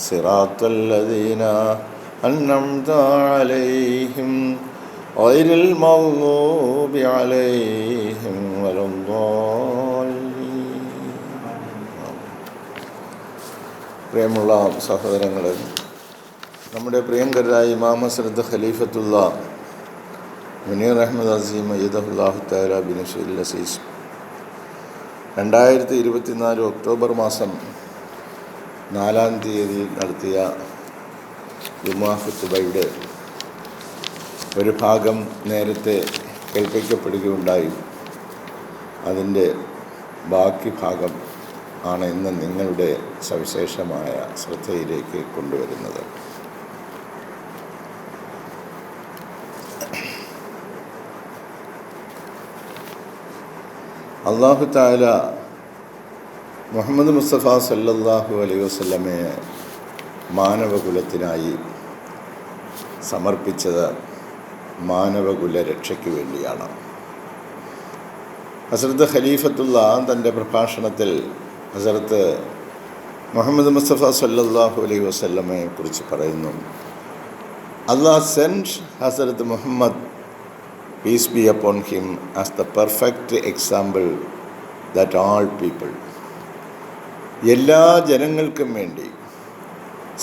صراط الذين أنعمت عليهم غير المغضوب عليهم ولا الضالين പ്രിയമുള്ള സഹോദരങ്ങൾ നമ്മുടെ പ്രിയങ്കരായ ഇമാമ ശ്രദ്ധ ഖലീഫത്തുള്ള മുനീർ അഹമ്മദ് അസീം അയ്യദുല്ലാഹു താല ബിനുഷീൽ അസീസ് രണ്ടായിരത്തി ഇരുപത്തിനാല് ഒക്ടോബർ മാസം നാലാം തീയതി നടത്തിയ ജുമാ ഒരു ഭാഗം നേരത്തെ കേൾപ്പിക്കപ്പെടുകയുണ്ടായി. അതിന്റെ ബാക്കി ഭാഗം ആണ് ഇന്ന് നിങ്ങളുടെ സവിശേഷമായ ശ്രദ്ധയിലേക്ക് കൊണ്ടുവരുന്നത്. അള്ളാഹു താല മുഹമ്മദ് മുസ്തഫ സല്ലാഹു അലൈഹി വസല്ലമയെ മാനവകുലത്തിനായി സമർപ്പിച്ചത് മാനവകുല രക്ഷയ്ക്ക് വേണ്ടിയാണ്. ഹസരത്ത് ഖലീഫത്തുള്ള തന്റെ പ്രഭാഷണത്തിൽ ഹസരത്ത് മുഹമ്മദ് മുസ്തഫ സല്ലാഹു അലൈഹി വസ്ലമയെ കുറിച്ച് പറയുന്നു. Allah send Hazrat Muhammad peace be upon him as the perfect example that all people എല്ലാ ജനങ്ങൾക്കും വേണ്ടി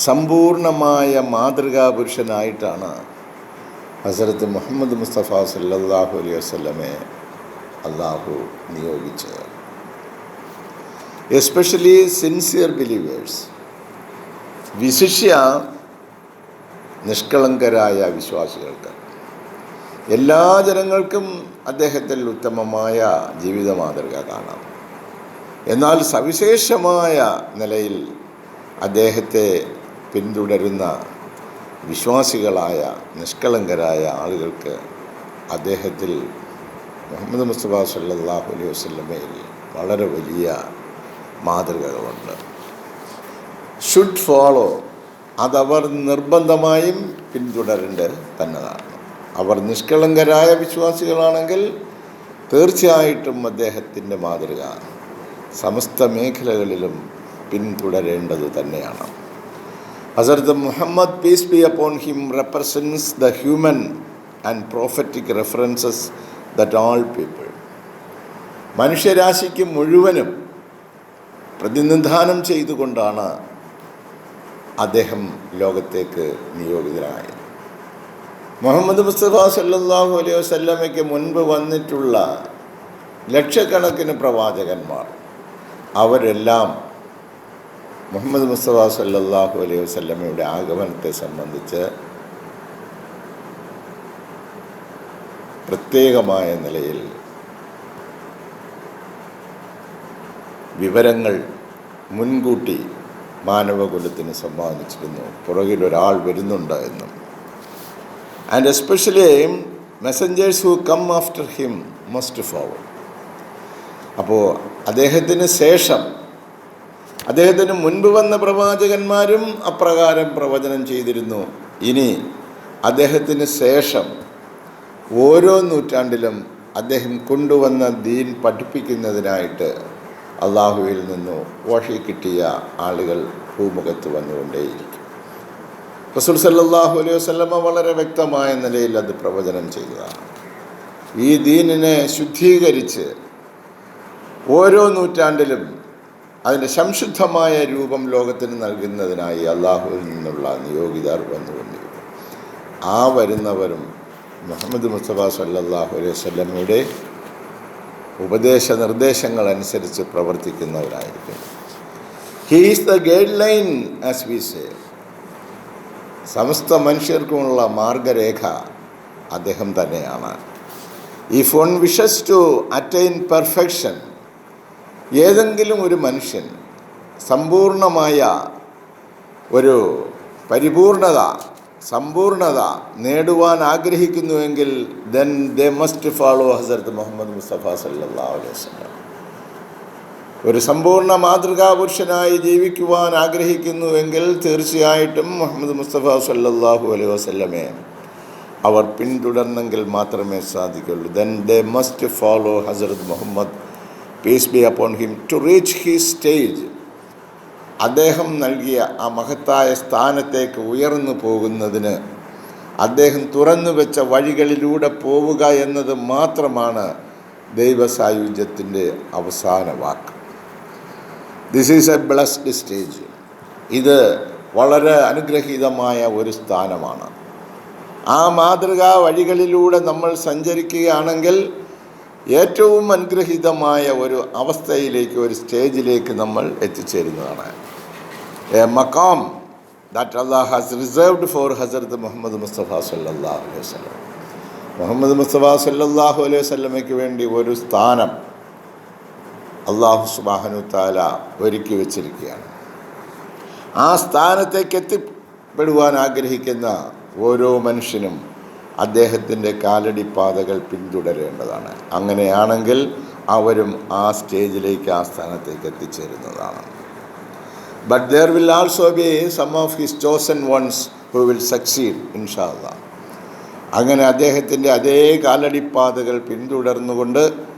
സമ്പൂർണമായ മാതൃകാ പുരുഷനായിട്ടാണ് ഹസരത്ത് മുഹമ്മദ് മുസ്തഫ സല്ലാഹു അലൈഹി വസ്ലമെ അള്ളാഹു നിയോഗിച്ചത്. എസ്പെഷ്യലി സിൻസിയർ ബിലീവേഴ്സ് വിശിഷ്യ നിഷ്കളങ്കരായ വിശ്വാസികൾക്ക്. എല്ലാ ജനങ്ങൾക്കും അദ്ദേഹത്തിൽ ഉത്തമമായ ജീവിത മാതൃക കാണാം. എന്നാൽ സവിശേഷമായ നിലയിൽ അദ്ദേഹത്തെ പിന്തുടരുന്ന വിശ്വാസികളായ നിഷ്കളങ്കരായ ആളുകൾക്ക് അദ്ദേഹത്തിൽ മുഹമ്മദ് മുസ്തഫ സല്ലാഹു അലൈഹി വസ്ലമയിൽ വളരെ വലിയ മാതൃകകളുണ്ട്. ഷുഡ് ഫോളോ അതവർ നിർബന്ധമായും പിന്തുടരേണ്ടത് തന്നതാണ്. അവർ നിഷ്കളങ്കരായ വിശ്വാസികളാണെങ്കിൽ തീർച്ചയായിട്ടും അദ്ദേഹത്തിന്റെ മാതൃക സമസ്ത മേഖലകളിലും പിന്തുടരേണ്ടത് തന്നെയാണ്. Hazrat Muhammad peace be upon him represents the human and prophetic references that all people മനുഷ്യരാശിക്ക് മുഴുവനും പ്രതിനിധാനം ചെയ്തുകൊണ്ടാണ് അദ്ദേഹം ലോകത്തേക്ക് നിയോഗിതനായത്. മുഹമ്മദ് മുസ്തഫ സല്ലാഹു അലൈഹി വസല്ലമയ്ക്ക് മുൻപ് വന്നിട്ടുള്ള ലക്ഷക്കണക്കിന് പ്രവാചകന്മാർ അവരെല്ലാം മുഹമ്മദ് മുസ്തഫ സല്ലാഹു അലൈഹി വസ്ലമയുടെ ആഗമനത്തെ സംബന്ധിച്ച് പ്രത്യേകമായ നിലയിൽ വിവരങ്ങൾ മുൻകൂട്ടി മാനവകുലത്തിന് സമ്മാനിച്ചിരുന്നു. പുറകിൽ ഒരാൾ വരുന്നുണ്ട് എന്നും. And especially messengers who come after him must follow അപ്പോൾ അദ്ദേഹത്തിന് ശേഷം അദ്ദേഹത്തിന് മുൻപ് വന്ന പ്രവാചകന്മാരും അപ്രകാരം പ്രവചനം ചെയ്തിരുന്നു. ഇനി അദ്ദേഹത്തിന് ശേഷം ഓരോ നൂറ്റാണ്ടിലും അദ്ദേഹം കൊണ്ടുവന്ന ദീൻ പഠിപ്പിക്കുന്നതിനായിട്ട് അള്ളാഹുവിൽ നിന്നു വഴി കിട്ടിയ ആളുകൾ ഭൂമുഖത്ത് വന്നുകൊണ്ടേയിരിക്കും. റസൂൽ സല്ലാഹു അലൈഹി വസ്ലമ വളരെ വ്യക്തമായ നിലയിൽ അത് പ്രവചനം ചെയ്തതാണ്. ഈ ദീനിനെ ശുദ്ധീകരിച്ച് ഓരോ നൂറ്റാണ്ടിലും അതിന്റെ സംശുദ്ധമായ രൂപം ലോകത്തിന് നൽകുന്നതിനായി അള്ളാഹുവിൽ നിന്നുള്ള നിയോഗിതർ വന്നുകൊണ്ടിരിക്കും ആ വരുന്നവരും മുഹമ്മദ് മുസ്തഫ സല്ലാഹു അലൈഹി വല്ലമയുടെ ഉപദേശ നിർദ്ദേശങ്ങൾ അനുസരിച്ച് പ്രവർത്തിക്കുന്നവരായിരിക്കും. He's the guideline as we say സമസ്ത മനുഷ്യർക്കുമുള്ള മാർഗരേഖ അദ്ദേഹം തന്നെയാണ്. If one wishes to attain perfection ഏതെങ്കിലും ഒരു മനുഷ്യൻ സമ്പൂർണമായ ഒരു പരിപൂർണത സമ്പൂർണത നേടുവാൻ ആഗ്രഹിക്കുന്നുവെങ്കിൽ ദെൻ ദേ മസ്റ്റ് ഫോളോ ഹസരത്ത് മുഹമ്മദ് മുസ്തഫ സല്ലാ ഒരു സമ്പൂർണ മാതൃകാ പുരുഷനായി ജീവിക്കുവാൻ ആഗ്രഹിക്കുന്നുവെങ്കിൽ തീർച്ചയായിട്ടും മുഹമ്മദ് മുസ്തഫ സല്ലാഹു അലൈഹി വസല്ലമെ അവർ പിന്തുടർന്നെങ്കിൽ മാത്രമേ സാധിക്കുള്ളൂ. Then they must follow Hazrat Muhammad peace be upon him to reach his stage അദ്ദേഹം നൽകിയ ആ മഹത്തായ സ്ഥാനത്തേക്ക് ഉയർന്നു പോകുന്നതിന് അദ്ദേഹം തുറന്നു വെച്ച വഴികളിലൂടെ പോവുക എന്നത് മാത്രമാണ് ദൈവസായുജ്യത്തിന്റെ അവസാന വാക്ക്. This is a blessed stage ഇത് വളരെ അനുഗ്രഹീതമായ ഒരു സ്ഥാനമാണ്. ആ മാതൃകാ വഴികളിലൂടെ നമ്മൾ സഞ്ചരിക്കുകയാണെങ്കിൽ ഏറ്റവും അനുഗ്രഹീതമായ ഒരു അവസ്ഥയിലേക്ക് ഒരു സ്റ്റേജിലേക്ക് നമ്മൾ എത്തിച്ചേരുന്നതാണ്. A മക്കാം that Allah has reserved for Hazrat Muhammad Mustafa സല്ലാഹു അലൈഹി വസ്ലം മുഹമ്മദ് മുസ്തഫ സല്ലാഹു അലൈഹി വസ്ലമയ്ക്ക് വേണ്ടി ഒരു സ്ഥാനം അള്ളാഹു സുബാഹനു താല ഒരുക്കി വച്ചിരിക്കുകയാണ്. ആ സ്ഥാനത്തേക്ക് എത്തിപ്പെടുവാൻ ആഗ്രഹിക്കുന്ന ഓരോ മനുഷ്യനും അദ്ദേഹത്തിന്റെ കാലടിപ്പാതകൾ പിന്തുടരേണ്ടതാണ്. അങ്ങനെയാണെങ്കിൽ അവരും ആ സ്റ്റേജിലേക്ക് ആ സ്ഥാനത്തേക്ക് എത്തിച്ചേരുന്നതാണ്. But there will also be some of his chosen ones who will succeed ഇൻഷാല്ല അങ്ങനെ അദ്ദേഹത്തിന്റെ അതേ കാലടിപ്പാതകൾ പിന്തുടർന്നുകൊണ്ട്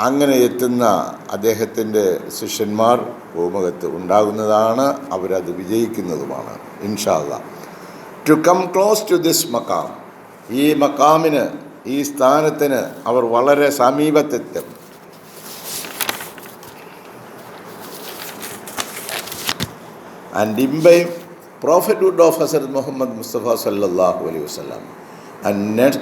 അങ്ങനെ എത്തുന്ന അദ്ദേഹത്തിന്റെ ശിഷ്യന്മാർ ഭൂമുഖത്ത് ഉണ്ടാകുന്നതാണ് അവരത് വിജയിക്കുന്നതുമാണ് ഇൻഷാല്ല to come close to this മക്കാം ഈ മക്കാമിന് ഈ സ്ഥാനത്തിന് അവർ വളരെ സമീപത്തെത്തും. And imbibe prophethood of Hazrat Muhammad Mustafa സല്ലാഹു അലൈഹി വസ്ലാം and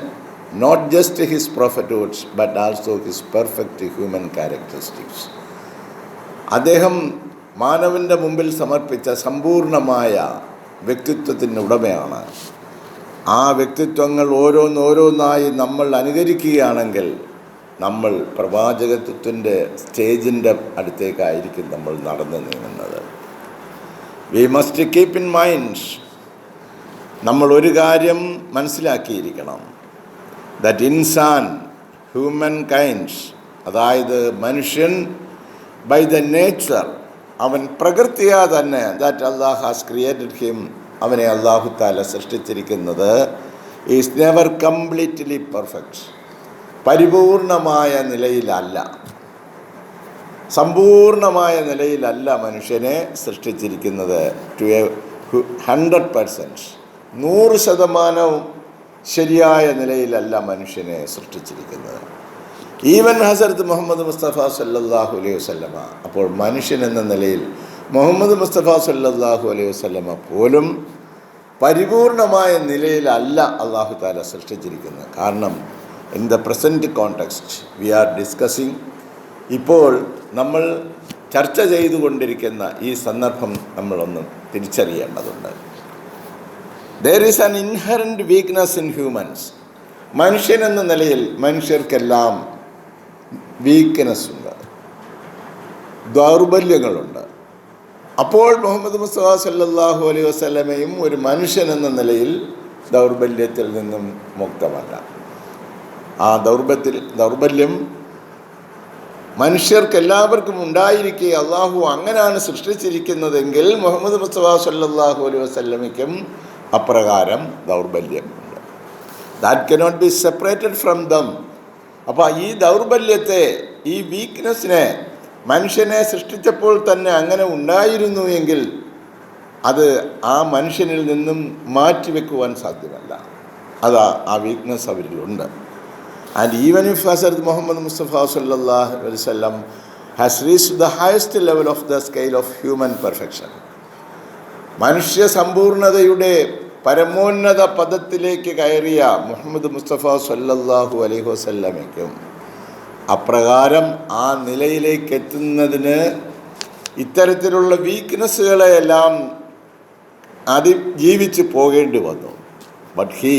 not just his prophethoods but also his perfect human characteristics അദ്ദേഹം മാനവന്റെ മുമ്പിൽ സമർപ്പിച്ച സമ്പൂർണമായ വ്യക്തിത്വത്തിന്റെ ഉടമയാണ്. ആ വ്യക്തിത്വങ്ങൾ ഓരോന്നോരോന്നായി നമ്മൾ അനുകരിക്കുകയാണെങ്കിൽ നമ്മൾ പ്രവാചകത്വത്തിന്റെ സ്റ്റേജിന്റെ അടുത്തേക്കായിരിക്കും നമ്മൾ നടന്നു നീങ്ങുന്നത്. We must keep in mind നമ്മൾ ഒരു കാര്യം മനസ്സിലാക്കിയിരിക്കണം. ദറ്റ് ഇൻസാൻ ഹ്യൂമൻ കൈൻഡ്സ് അതായത് മനുഷ്യൻ ബൈ ദ നേച്ചർ അവൻ പ്രകൃതിയാ തന്നെ that Allah has created him അവനെ അള്ളാഹു താല സൃഷ്ടിച്ചിരിക്കുന്നത് ഈസ് നെവർ കംപ്ലീറ്റ്ലി പെർഫെക്റ്റ് പരിപൂർണമായ നിലയിലല്ല. സമ്പൂർണമായ നിലയിലല്ല മനുഷ്യനെ സൃഷ്ടിച്ചിരിക്കുന്നത് ടു എ ഹൺഡ്രഡ് പെർസെന്റ് നൂറ് ശതമാനവും ശരിയായ നിലയിലല്ല മനുഷ്യനെ സൃഷ്ടിച്ചിരിക്കുന്നത്. ഈവൻ ഹസരത്ത് മുഹമ്മദ് മുസ്തഫ സല്ലാഹു അലൈഹി വസ്ലമ അപ്പോൾ മനുഷ്യൻ എന്ന നിലയിൽ മുഹമ്മദ് മുസ്തഫ സല്ലാഹു അലൈഹി വസ്ലമ പോലും പരിപൂർണമായ നിലയിലല്ല അള്ളാഹു താല സൃഷ്ടിച്ചിരിക്കുന്നത്. കാരണം in the present context we are discussing ഇപ്പോൾ നമ്മൾ ചർച്ച ചെയ്തുകൊണ്ടിരിക്കുന്ന ഈ സന്ദർഭം നമ്മളൊന്ന് തിരിച്ചറിയേണ്ടതുണ്ട്. There is an inherent weakness in humans മനുഷ്യൻ എന്ന നിലയിൽ മനുഷ്യർക്കെല്ലാം വീക്ക്നെസ് ഉണ്ട്. ദൗർബല്യങ്ങളുണ്ട്. അപ്പോൾ മുഹമ്മദ് മുസ്തഫ സല്ലാഹു അലൈഹി വസ്ലമയും ഒരു മനുഷ്യൻ എന്ന നിലയിൽ ദൗർബല്യത്തിൽ നിന്നും മുക്തമല്ല. ആ ദൗർബത്തിൽ ദൗർബല്യം മനുഷ്യർക്ക് എല്ലാവർക്കും ഉണ്ടായിരിക്കെ അള്ളാഹു അങ്ങനെയാണ് സൃഷ്ടിച്ചിരിക്കുന്നതെങ്കിൽ മുഹമ്മദ് മുസ്തഫ സല്ലാഹു അലൈഹി വസ്ലമയ്ക്കും അപ്രകാരം ദൗർബല്യമുണ്ട് that cannot be separated from them അപ്പോൾ ഈ ദൗർബല്യത്തെ ഈ വീക്ക്നെസ്സിനെ മനുഷ്യനെ സൃഷ്ടിച്ചപ്പോൾ തന്നെ അങ്ങനെ ഉണ്ടായിരുന്നു എങ്കിൽ അത് ആ മനുഷ്യനിൽ നിന്നും മാറ്റിവെക്കുവാൻ സാധ്യമല്ല. അതാ ആ weakness അവരിലുണ്ട്. And even if Hazrat Muhammad Mustafa സല്ലാഹ് വസ്ലം has reach the highest level of the scale of human perfection മനുഷ്യ സമ്പൂർണതയുടെ പരമോന്നത പദത്തിലേക്ക് കയറിയ മുഹമ്മദ് മുസ്തഫ സല്ലല്ലാഹു അലൈഹി വസല്ലമയ്ക്കും അപ്രകാരം ആ നിലയിലേക്ക് എത്തുന്നതിന് ഇത്തരത്തിലുള്ള വീക്ക്നെസ്സുകളെയെല്ലാം അതിജീവിച്ച് പോകേണ്ടി വന്നു. ബട്ട് ഹീ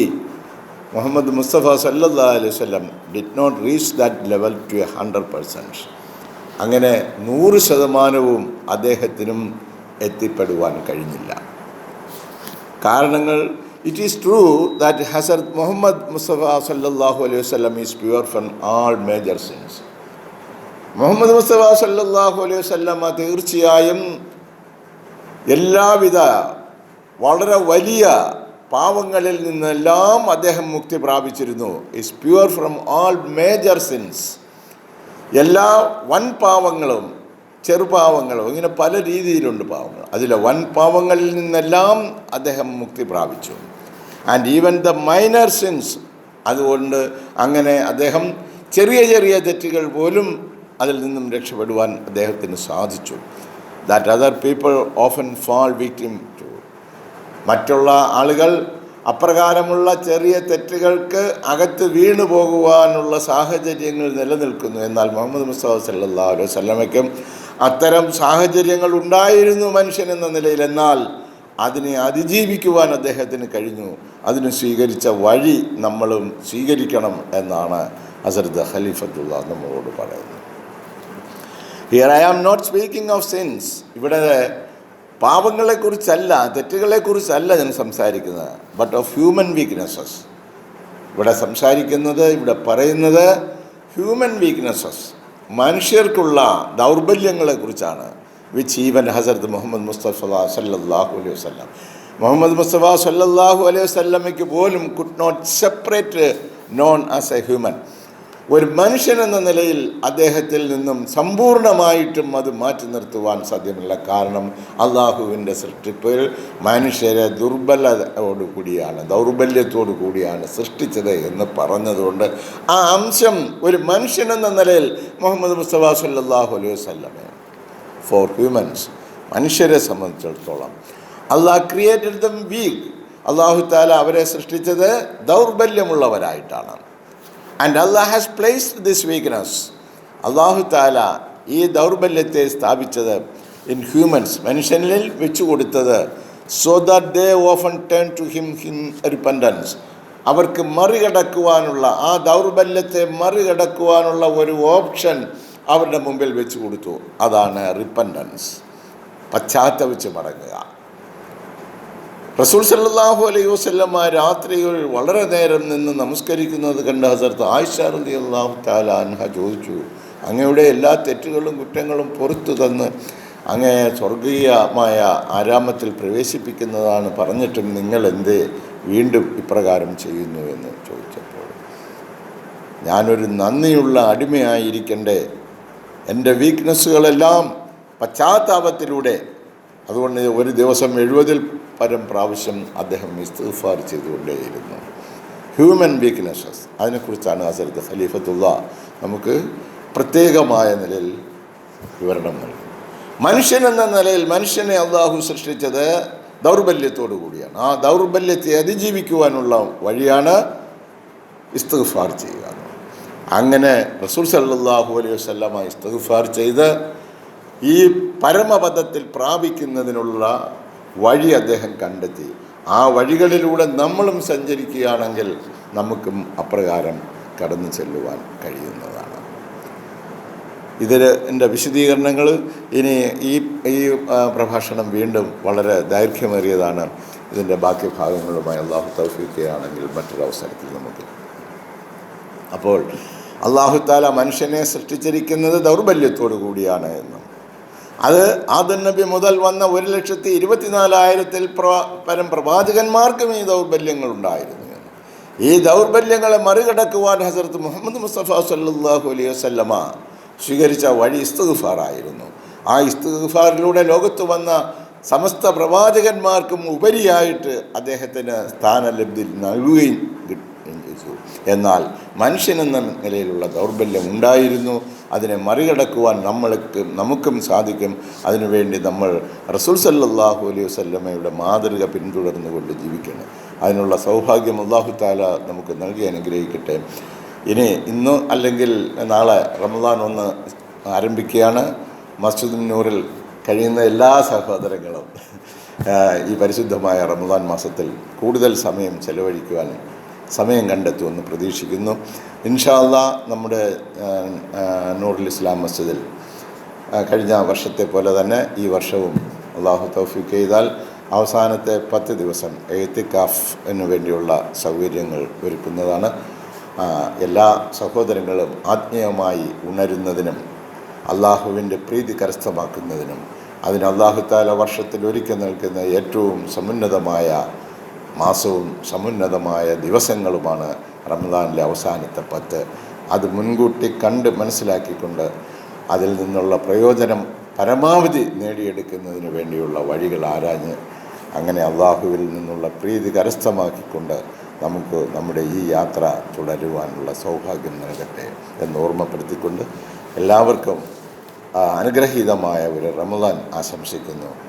മുഹമ്മദ് മുസ്തഫ സല്ലാ അലൈഹി സ്വലം did not reach that level to a hundred percent അങ്ങനെ നൂറ് ശതമാനവും അദ്ദേഹത്തിനും എത്തിപ്പെടുവാൻ കഴിഞ്ഞില്ല. കാരണങ്ങൾ it is true that Hazrat Muhammad Mustafa സല്ലല്ലാഹു അലൈഹി വസല്ലം is pure from all major sins Muhammad Mustafa സല്ലാഹു അലൈഹി വസല്ലമ തീർച്ചയായും എല്ലാവിധ വളരെ വലിയ പാവങ്ങളിൽ നിന്നെല്ലാം അദ്ദേഹം മുക്തി പ്രാപിച്ചിരുന്നു. Is pure from all major sins എല്ലാ വൻ പാവങ്ങളും ചെറുപാവങ്ങളും ഇങ്ങനെ പല രീതിയിലുണ്ട് പാവങ്ങൾ. അതിലെ വൻ പാവങ്ങളിൽ നിന്നെല്ലാം അദ്ദേഹം മുക്തി പ്രാപിച്ചു. And even the minor sins അതുകൊണ്ട് അങ്ങനെ അദ്ദേഹം ചെറിയ ചെറിയ തെറ്റുകൾ പോലും അതിൽ നിന്നും രക്ഷപ്പെടുവാൻ അദ്ദേഹത്തിന് സാധിച്ചു. That other people often fall victim to മറ്റുള്ള ആളുകൾ അപ്രകാരമുള്ള ചെറിയ തെറ്റുകൾക്ക് അകത്ത് വീണു പോകുവാനുള്ള സാഹചര്യങ്ങൾ നിലനിൽക്കുന്നു. എന്നാൽ മുഹമ്മദ് മുസ്തഫ സല്ലാ അലൈഹി വസല്ലമയ്ക്കും അത്തരം സാഹചര്യങ്ങൾ ഉണ്ടായിരുന്നു മനുഷ്യൻ എന്ന നിലയിൽ. എന്നാൽ അതിനെ അതിജീവിക്കുവാൻ അദ്ദേഹത്തിന് കഴിഞ്ഞു. അതിന് സ്വീകരിച്ച വഴി നമ്മളും സ്വീകരിക്കണം എന്നാണ് ഹസരത്ത് ഖലീഫത്തുള്ള നമ്മളോട് പറയുന്നത്. Here I am not speaking of sins ഇവിടെ പാപങ്ങളെക്കുറിച്ചല്ല തെറ്റുകളെക്കുറിച്ചല്ല ഞാൻ സംസാരിക്കുന്നത്. ബട്ട് ഓഫ് ഹ്യൂമൻ വീക്ക്നെസ്സസ് ഇവിടെ സംസാരിക്കുന്നത് ഇവിടെ പറയുന്നത് ഹ്യൂമൻ വീക്ക്നെസ്സസ് മനുഷ്യർക്കുള്ള ദൗർബല്യങ്ങളെക്കുറിച്ചാണ്. വിച്ച് ഈവൻ ഹസരത്ത് മുഹമ്മദ് മുസ്തഫ സല്ലല്ലാഹു അലൈഹി വസല്ലം മുഹമ്മദ് മുസ്തഫ സല്ലല്ലാഹു അലൈഹി വസല്ലമയ്ക്ക് പോലും could not separate none as a human ഒരു മനുഷ്യൻ എന്ന നിലയിൽ അദ്ദേഹത്തിൽ നിന്നും സമ്പൂർണമായിട്ടും അത് മാറ്റി നിർത്തുവാൻ സാധ്യമല്ല. കാരണം അള്ളാഹുവിന്റെ സൃഷ്ടിപ്പിൽ മനുഷ്യരെ ദുർബലതയോട് കൂടിയാണ് ദൗർബല്യത്തോടു കൂടിയാണ് സൃഷ്ടിച്ചത് എന്ന് പറഞ്ഞതുകൊണ്ട് ആ അംശം ഒരു മനുഷ്യൻ എന്ന നിലയിൽ മുഹമ്മദ് മുസ്തഫ സല്ലാഹു അലൈഹി വല്ലമയാണ് ഫോർ ഹ്യൂമൻസ് മനുഷ്യരെ സംബന്ധിച്ചിടത്തോളം അള്ളാഹ് ക്രിയേറ്റഡ് ദം വീക്ക് അള്ളാഹു താല അവരെ സൃഷ്ടിച്ചത് ദൗർബല്യമുള്ളവരായിട്ടാണ്. And Allah has placed this weakness അള്ളാഹു താല ഈ ദൗർബല്യത്തെ സ്ഥാപിച്ചത് ഇൻ ഹ്യൂമൻസ് മനുഷ്യനിൽ വെച്ചു കൊടുത്തത് so that they often turn to him him repentance അവർക്ക് മറികടക്കുവാനുള്ള ആ ദൗർബല്യത്തെ മറികടക്കുവാനുള്ള ഒരു ഓപ്ഷൻ അവരുടെ മുമ്പിൽ വെച്ച് കൊടുത്തു. അതാണ് റിപ്പൻഡൻസ് പശ്ചാത്തപിച്ച് മടങ്ങുക. റസൂൽ സല്ലാഹു അലൈഹി വസ്ലമ്മ രാത്രിയിൽ വളരെ നേരം നിന്ന് നമസ്കരിക്കുന്നത് കണ്ട് ഹസർത്ത് ആയിഷ റലി അള്ളാഹു താല അൻഹ ചോദിച്ചു അങ്ങയുടെ എല്ലാ തെറ്റുകളും കുറ്റങ്ങളും പുറത്തു തന്ന് അങ്ങേ സ്വർഗീയമായ ആരാമത്തിൽ പ്രവേശിപ്പിക്കുന്നതാണ് പറഞ്ഞിട്ടും നിങ്ങൾ എന്ത് വീണ്ടും ഇപ്രകാരം ചെയ്യുന്നു? എന്ന് ചോദിച്ചപ്പോൾ ഞാനൊരു നന്ദിയുള്ള അടിമയായിരിക്കണ്ടേ? എന്റെ വീക്ക്നെസ്സുകളെല്ലാം പശ്ചാത്താപത്തിലൂടെ അതുകൊണ്ട് ഒരു ദിവസം എഴുപതിൽ പരം പ്രാവശ്യം അദ്ദേഹം ഇസ്തിഫാർ ചെയ്തുകൊണ്ടേയിരുന്നു. ഹ്യൂമൻ വീക്ക്നെസ്സസ് അതിനെക്കുറിച്ചാണ് ഹസരത്ത് ഖലീഫത്തുള്ള നമുക്ക് പ്രത്യേകമായ നിലയിൽ വിവരണം നൽകി മനുഷ്യൻ എന്ന നിലയിൽ മനുഷ്യനെ അള്ളാഹു സൃഷ്ടിച്ചത് ദൗർബല്യത്തോടു കൂടിയാണ്. ആ ദൗർബല്യത്തെ അതിജീവിക്കുവാനുള്ള വഴിയാണ് ഇസ്തുഫാർ ചെയ്യുക അങ്ങനെ റസൂൽ സല്ലാഹു അലൈഹി വസ്ലാമ ഇസ്തുഫാർ ചെയ്ത് ഈ പരമപദത്തിൽ പ്രാപിക്കുന്നതിനുള്ള വഴി അദ്ദേഹം കണ്ടെത്തി. ആ വഴികളിലൂടെ നമ്മളും സഞ്ചരിക്കുകയാണെങ്കിൽ നമുക്കും അപ്രകാരം കടന്നു ചെല്ലുവാൻ കഴിയുന്നതാണ്. ഇതിൽ എന്റെ വിശദീകരണങ്ങൾ ഇനി ഈ ഈ പ്രഭാഷണം വീണ്ടും വളരെ ദൈർഘ്യമേറിയതാണ്. ഇതിന്റെ ബാക്കി ഭാഗങ്ങളുമായി അള്ളാഹു തൗഫീക്കുകയാണെങ്കിൽ മറ്റൊരവസരത്തിൽ നമുക്ക് അപ്പോൾ അള്ളാഹുത്താല മനുഷ്യനെ സൃഷ്ടിച്ചിരിക്കുന്നത് ദൗർബല്യത്തോടു കൂടിയാണ് എന്നും അത് ആദൻ നബി മുതൽ വന്ന ഒരു ലക്ഷത്തി ഇരുപത്തിനാലായിരത്തിൽ പരം പ്രവാചകന്മാർക്കും ഈ ദൗർബല്യങ്ങൾ ഉണ്ടായിരുന്നു. ഈ ദൗർബല്യങ്ങളെ മറികടക്കുവാൻ ഹസരത്ത് മുഹമ്മദ് മുസ്തഫ സല്ലാഹു അലൈഹി വസ്ല്ലമ സ്വീകരിച്ച വഴി ഇസ്തുഗുഫാറായിരുന്നു ആ ഇസ്തുഗുഫാറിലൂടെ ലോകത്ത് വന്ന സമസ്ത പ്രവാചകന്മാർക്കും ഉപരിയായിട്ട് അദ്ദേഹത്തിന് സ്ഥാനലബ്ധി നൽകുകയും എന്നാൽ മനുഷ്യനെന്ന നിലയിലുള്ള ദൗർബല്യം ഉണ്ടായിരുന്നു. അതിനെ മറികടക്കുവാൻ നമ്മൾക്ക് നമുക്കും സാധിക്കും. അതിനുവേണ്ടി നമ്മൾ റസൂൽ സല്ലാഹു അലൈഹി വസല്ലമയുടെ മാതൃക പിന്തുടർന്നുകൊണ്ട് ജീവിക്കണം. അതിനുള്ള സൗഭാഗ്യം അള്ളാഹു താല നമുക്ക് നൽകി അനുഗ്രഹിക്കട്ടെ. ഇനി ഇന്ന് അല്ലെങ്കിൽ നാളെ റമദാൻ ഒന്ന് ആരംഭിക്കുകയാണ്. മസ്ജിദ് നൂറിൽ കഴിയുന്ന എല്ലാ സഹോദരങ്ങളും ഈ പരിശുദ്ധമായ റമദാൻ മാസത്തിൽ കൂടുതൽ സമയം ചെലവഴിക്കുവാൻ സമയം കണ്ടെത്തുമെന്ന് പ്രതീക്ഷിക്കുന്നു. ഇൻഷാല്ല നമ്മുടെ നൂറുൽ ഇസ്ലാം മസ്ജിദിൽ കഴിഞ്ഞ വർഷത്തെ പോലെ തന്നെ ഈ വർഷവും അള്ളാഹു തൗഫീഖ് ചെയ്താൽ അവസാനത്തെ പത്ത് ദിവസം എഴുത്തിക്കാഫിന് വേണ്ടിയുള്ള സൗകര്യങ്ങൾ ഒരുക്കുന്നതാണ്. എല്ലാ സഹോദരങ്ങളും ആത്മീയമായി ഉണരുന്നതിനും അള്ളാഹുവിന്റെ പ്രീതി കരസ്ഥമാക്കുന്നതിനും അതിന് അള്ളാഹുത്താല വർഷത്തിൽ ഒരുക്കി നിൽക്കുന്ന ഏറ്റവും സമുന്നതമായ മാസവും സമുന്നതമായ ദിവസങ്ങളുമാണ് റമദാനിലെ അവസാനത്തെ പത്ത്. അത് മുൻകൂട്ടി കണ്ട് മനസ്സിലാക്കിക്കൊണ്ട് അതിൽ നിന്നുള്ള പ്രയോജനം പരമാവധി നേടിയെടുക്കുന്നതിന് വേണ്ടിയുള്ള വഴികൾ ആരാഞ്ഞ് അങ്ങനെ അള്ളാഹുവിൽ നിന്നുള്ള പ്രീതി കരസ്ഥമാക്കിക്കൊണ്ട് നമുക്ക് നമ്മുടെ ഈ യാത്ര തുടരുവാനുള്ള സൗഭാഗ്യം നൽകട്ടെ എന്ന് ഓർമ്മപ്പെടുത്തിക്കൊണ്ട് എല്ലാവർക്കും അനുഗ്രഹീതമായ ഒരു റമദാൻ ആശംസിക്കുന്നു.